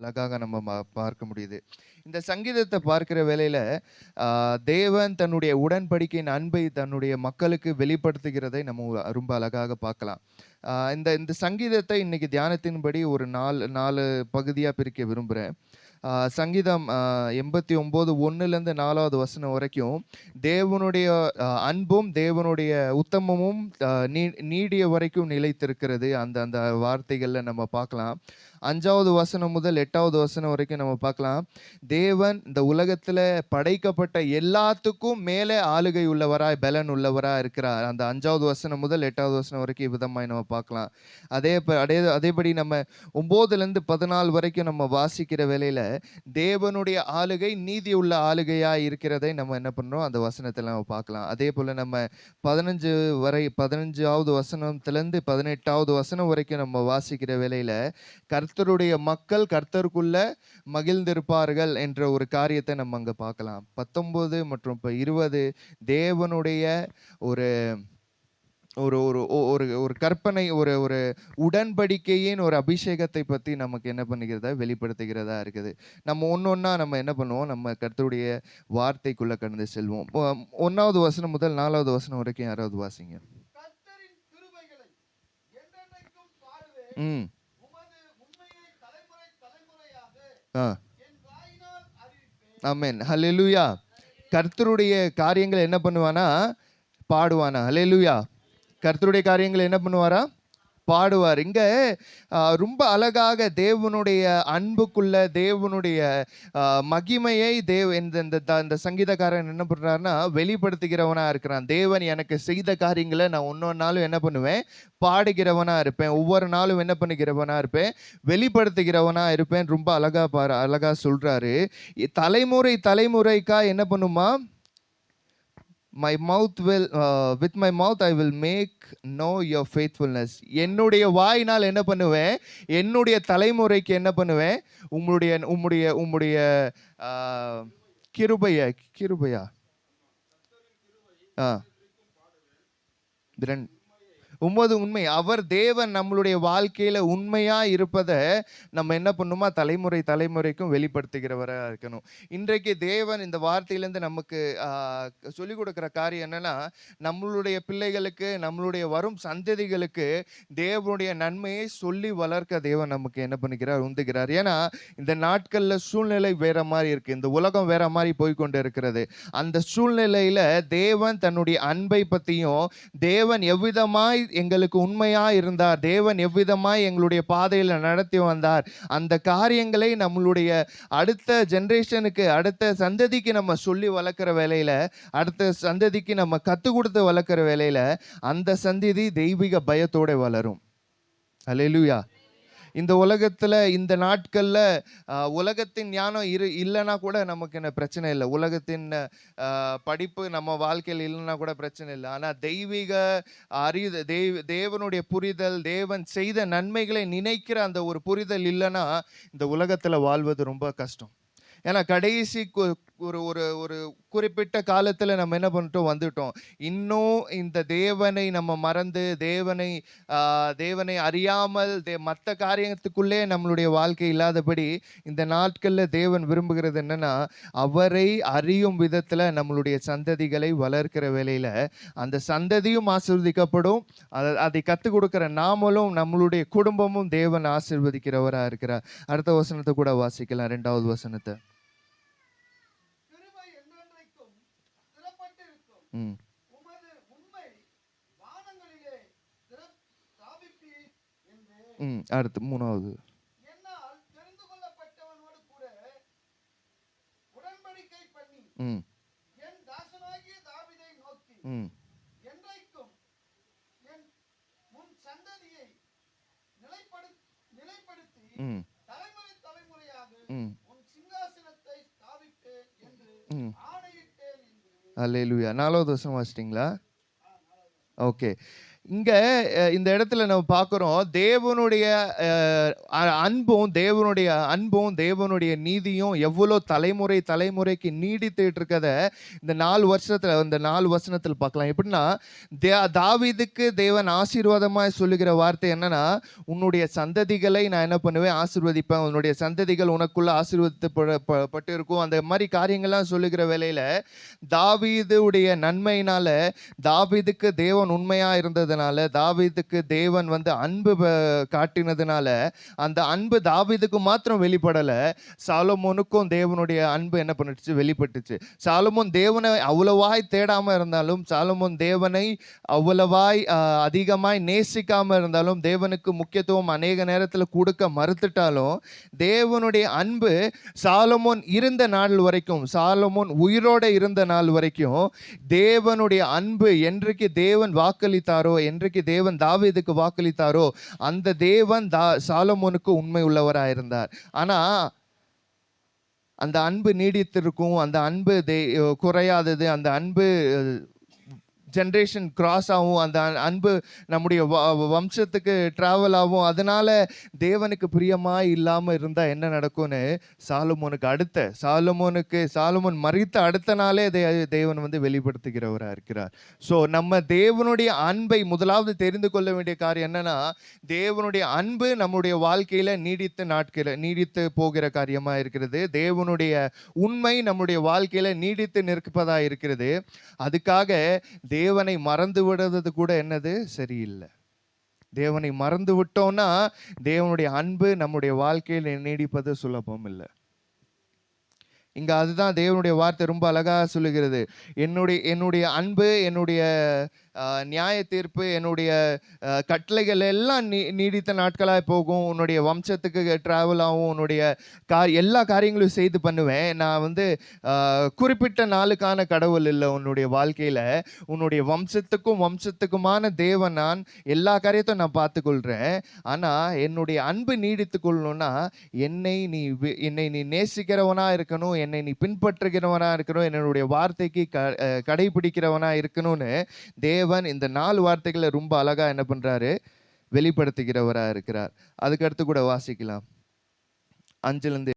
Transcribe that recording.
அழகாக நம்ம பார்க்க முடியுது. இந்த சங்கீதத்தை பார்க்கிற வேலையில் தேவன் தன்னுடைய உடன்படிக்கையின் அன்பை தன்னுடைய மக்களுக்கு வெளிப்படுத்துகிறதை நம்ம ரொம்ப அழகாக பார்க்கலாம். இந்த இந்த சங்கீதத்தை இன்னைக்கு தியானத்தின்படி ஒரு நாலு நாலு பகுதியாக பிரிக்க விரும்புகிறேன் சங்கீதம் எண்பத்தி ஒம்பது ஒன்றுலேருந்து நாலாவது வசனம் வரைக்கும் தேவனுடைய அன்பும் தேவனுடைய உத்தமமும் நீ நீடிய வரைக்கும் நிலைத்திருக்கிறது. அந்த அந்த வார்த்தைகளில் நம்ம பார்க்கலாம். அஞ்சாவது வசனம் முதல் எட்டாவது வசனம் வரைக்கும் நம்ம பார்க்கலாம். தேவன் இந்த உலகத்தில் படைக்கப்பட்ட எல்லாத்துக்கும் மேலே ஆளுகை உள்ளவராய் பலன் உள்ளவராக இருக்கிறார். அந்த அஞ்சாவது வசனம் முதல் எட்டாவது வசனம் வரைக்கும் விதமாய் நம்ம பார்க்கலாம். அதே அதே அதேபடி நம்ம ஒம்போதுலேருந்து பதினாலு வரைக்கும் நம்ம வாசிக்கிற வேலையில் தேவனுடைய ஆளுகை நீதி உள்ள ஆளுகையாக இருக்கிறதை நம்ம என்ன பண்ணுறோம் அந்த வசனத்தில் நம்ம பார்க்கலாம். அதே போல் நம்ம பதினஞ்சு வரை பதினஞ்சாவது வசனத்துலேருந்து பதினெட்டாவது வசனம் வரைக்கும் நம்ம வாசிக்கிற வேலையில் கர்த்தருடைய மக்கள் கர்த்தருக்குள்ள மகிழ்ந்திருப்பார்கள் என்ற ஒரு காரியத்தை நம்ம அங்கே பார்க்கலாம். பத்தொம்போது மற்றும் இப்போ இருபது தேவனுடைய ஒரு ஒரு ஒரு ஒரு கற்பனை ஒரு ஒரு உடன்படிக்கையின் ஒரு அபிஷேகத்தை பற்றி நமக்கு என்ன பண்ணுகிறதா வெளிப்படுத்துகிறதா இருக்குது. நம்ம ஒன்று ஒன்றா நம்ம என்ன பண்ணுவோம்? நம்ம கர்த்தருடைய வார்த்தைக்குள்ளே கடந்து செல்வோம். ஒ- ஒண்ணாவது வசனம் முதல் நாலாவது வசனம் வரைக்கும் யாராவது வாசிங்க. ம். ஆ. ஆமென். ஹalleluya. கர்த்தருடைய காரியங்கள் என்ன பண்ணுவானா? பாடுவானா? ஹalleluya. கர்த்தருடைய காரியங்கள் என்ன பண்ணுவாரா? பாடுவார். இங்கே ரொம்ப அழகாக தேவனுடைய அன்புக்குள்ள தேவனுடைய மகிமையை தேவ் இந்த இந்த த- இந்த சங்கீதக்காரன் என்ன பண்ணுறாருன்னா வெளிப்படுத்துகிறவனாக இருக்கிறான். தேவன் எனக்கு செய்த காரியங்களை நான் ஒன்னொரு நாளும் என்ன பண்ணுவேன்? பாடுகிறவனாக இருப்பேன். ஒவ்வொரு நாளும் என்ன பண்ணுகிறவனாக இருப்பேன்? வெளிப்படுத்துகிறவனாக இருப்பேன். ரொம்ப அழகாக பாரு அழகாக சொல்கிறாரு தலைமுறை தலைமுறைக்கா என்ன பண்ணுமா? My mouth will with my mouth I will make know your faithfulness என்னுடைய வாயினால் என்ன பண்ணுவேன்? என்னுடைய தலைமுறைக்கு என்ன பண்ணுவேன்? உங்களுடைய உம்முடைய உம்முடைய uh, கிருபைய கிருபையா? ஆ. திரன் உமது உண்மை. அவர் தேவன் நம்மளுடைய வாழ்க்கையில் உண்மையாக இருப்பதை நம்ம என்ன பண்ணுமா? தலைமுறை தலைமுறைக்கும் வெளிப்படுத்துகிறவராக இருக்கணும். இன்றைக்கு தேவன் இந்த வார்த்தையிலேருந்து நமக்கு சொல்லிக் கொடுக்குற காரியம் என்னென்னா நம்மளுடைய பிள்ளைகளுக்கு நம்மளுடைய வரும் சந்ததிகளுக்கு தேவனுடைய நன்மையை சொல்லி வளர்க்க தேவன் நமக்கு என்ன பண்ணுகிறார்? உந்துகிறார். ஏன்னா இந்த நாட்களில் சூழ்நிலை வேற மாதிரி இருக்குது இந்த உலகம் வேற மாதிரி போய்க்கொண்டு இருக்கிறது. அந்த சூழ்நிலையில் தேவன் தன்னுடைய அன்பை பற்றியும் தேவன் எவ்விதமாய் எங்களுக்கு உண்மையா இருந்தார். தேவன் எவ்விதமாய் எங்களுடைய பாதையில் நடத்தி வந்தார். அந்த காரியங்களை நம்மளுடைய அடுத்த ஜென்ரேஷனுக்கு அடுத்த சந்ததிக்கு நம்ம சொல்லி வளர்க்குற வேலையில் அடுத்த சந்ததிக்கு நம்ம கற்றுக் கொடுத்து வளர்க்குற வேலையில் அந்த சந்ததி தெய்வீக பயத்தோடு வளரும். அலையிலுயா இந்த உலகத்தில் இந்த நாட்களில் உலகத்தின் ஞானம் இரு இல்லைன்னா கூட நமக்கு என்ன பிரச்சனை இல்லை. உலகத்தின் படிப்பு நம்ம வாழ்க்கையில் இல்லைன்னா கூட பிரச்சனை இல்லை. ஆனால் தெய்வீக அறிவு தெய்வ தேவனுடைய புரிதல் தேவன் செய்த நன்மைகளை நினைக்கிற அந்த ஒரு புரிதல் இல்லைன்னா இந்த உலகத்தில் வாழ்வது ரொம்ப கஷ்டம். ஏன்னா கடைசி ஒரு ஒரு ஒரு குறிப்பிட்ட காலத்தில் நம்ம என்ன பண்ணிட்டோம் வந்துட்டோம். இன்னும் இந்த தேவனை நம்ம மறந்து தேவனை தேவனை அறியாமல் தே மற்ற காரியத்துக்குள்ளே நம்மளுடைய வாழ்க்கை இல்லாதபடி இந்த நாட்களில் தேவன் விரும்புகிறது என்னென்னா அவரை அறியும் விதத்தில் நம்மளுடைய சந்ததிகளை வளர்க்கிற வேலையில் அந்த சந்ததியும் ஆசிர்வதிக்கப்படும். அதை அதை கற்றுக் கொடுக்குற நாமளும் நம்மளுடைய குடும்பமும் தேவன் ஆசிர்வதிக்கிறவராக இருக்கிறார். அடுத்த வசனத்தை கூட வாசிக்கலாம் ரெண்டாவது வசனத்தை. உமது உண்மை வானங்களிலே ஸ்திர- ஸ்தாபிப்பீர் என்று ம் அடுத்து மூணாவது. என்னால் தெரிந்து கொள்ளப்பட்டவனோடு கூட உடன்படிக்கை பண்ணி ம். என் தாசனாகிய தாவீதை நோக்கி ம். என்றைக்கும் என் உன் சந்ததியை நிலைப்படு நிலைப்படுத்தி ம். தலைமுறை தலைமுறையாக ம். உன் சிங்காசனத்தை ஸ்தாபிப்பேன் என்று ம். ஆணையிட்டேன் என்று அல்லேலூயா நாலாவது வசனம் வாசிட்டிங்களா ஓகே. இங்கே இந்த இடத்துல நம்ம பார்க்குறோம் தேவனுடைய அன்பும் தேவனுடைய அன்பும் தேவனுடைய நீதியும் எவ்வளோ தலைமுறை தலைமுறைக்கு நீடித்துட்டு இருக்கத இந்த நாலு வருஷத்தில் இந்த நாலு வசனத்தில் பார்க்கலாம். எப்படின்னா தே தாவீதுக்கு தேவன் ஆசீர்வாதமாக சொல்லுகிற வார்த்தை என்னென்னா உன்னுடைய சந்ததிகளை நான் என்ன பண்ணுவேன்? ஆசீர்வதிப்பேன். உன்னுடைய சந்ததிகள் உனக்குள்ளே ஆசீர்வதிப்பட்டு இருக்கும் அந்த மாதிரி காரியங்கள்லாம் சொல்லுகிற வேலையில் தாவீதுடைய நன்மையினால் தாவீதுக்கு தேவன் உண்மையாக இருந்தது இருந்ததுனால தாவீதுக்கு தேவன் வந்து அன்பு காட்டினதுனால அந்த அன்பு தாவீதுக்கு மாத்திரம் வெளிப்படலை. சாலமோனுக்கும் தேவனுடைய அன்பு என்ன பண்ணுச்சு வெளிப்பட்டுச்சு. சாலமோன் தேவனை அவ்வளவாய் தேடாமல் இருந்தாலும் சாலமோன் தேவனை அவ்வளவாய் அதிகமாய் நேசிக்காமல் இருந்தாலும் தேவனுக்கு முக்கியத்துவம் அநேக நேரத்தில் கொடுக்க மறுத்துட்டாலும் தேவனுடைய அன்பு சாலமோன் இருந்த நாள் வரைக்கும் சாலமோன் உயிரோட இருந்த நாள் வரைக்கும் தேவனுடைய அன்பு என்றைக்கு தேவன் வாக்களித்தாரோ என்றைக்கு தேவன் தாவீதுக்கு வாக்களித்தாரோ அந்த தேவன் தா சாலமோனுக்கு உண்மை உள்ளவராக இருந்தார் ஆனா அந்த அன்பு நீடித்திருக்கும் அந்த அன்பு தே குறையாதது அந்த அன்பு ஜென்ரேஷன் கிராஸ் ஆகும். அந்த அன்பு நம்முடைய வ- வம்சத்துக்கு ட்ராவல் ஆகும். அதனால் தேவனுக்கு பிரியமாக இல்லாமல் இருந்தால் என்ன நடக்கும்னு சாலமோனுக்கு அடுத்த சாலமோனுக்கு சாலமோன் மறித்த அடுத்த நாளே தே- தேவன் வந்து வெளிப்படுத்துகிறவராக இருக்கிறார். ஸோ நம்ம தேவனுடைய அன்பை முதலாவது தெரிந்து கொள்ள வேண்டிய காரியம் என்னென்னா தேவனுடைய அன்பு நம்முடைய வாழ்க்கையில் நீடித்து நாட்கிற நீடித்து போகிற காரியமாக இருக்கிறது. தேவனுடைய உண்மை நம்முடைய வாழ்க்கையில் நீடித்து நிற்பதாக இருக்கிறது. அதுக்காக தேவனை மறந்து விடுறது கூட என்னது? சரியில்லை. தேவனை மறந்து விட்டோம்னா தேவனுடைய அன்பு நம்முடைய வாழ்க்கையில் நீடிப்பது சுலபம் இல்லை. இங்க அதுதான் தேவனுடைய வார்த்தை ரொம்ப அழகா சொல்லுகிறது. என்னுடைய என்னுடைய அன்பு என்னுடைய நியாய தீர்ப்பு என்னுடைய கட்டளைகள் எல்லாம் நீ நீடித்த நாட்களாக போகும். உன்னுடைய வம்சத்துக்கு ட்ராவல் ஆகும். உன்னுடைய கா எல்லா காரியங்களும் செய்து பண்ணுவேன். நான் வந்து குறிப்பிட்ட நாளுக்கான கடவுள் இல்லை உன்னுடைய வாழ்க்கையில். உன்னுடைய வம்சத்துக்கும் வம்சத்துக்குமான தேவன் நான். எல்லா காரியத்தையும் நான் பார்த்துக்கொள்கிறேன் ஆனால் என்னுடைய அன்பு நீடித்து கொள்ளணும்னா என்னை நீ என்னை நீ நேசிக்கிறவனாக இருக்கணும். என்னை நீ பின்பற்றுகிறவனாக இருக்கணும். என்னுடைய வார்த்தைக்கு க கடைபிடிக்கிறவனாக இருக்கணும்னு தேவ தேவன் இந்த நாலு வார்த்தைகளை ரொம்ப அழகா என்ன பண்றாரு? வெளிப்படுத்துகிறவரா இருக்கிறார். அதுக்கு அடுத்து கூட வாசிக்கலாம். அஞ்சுலேருந்து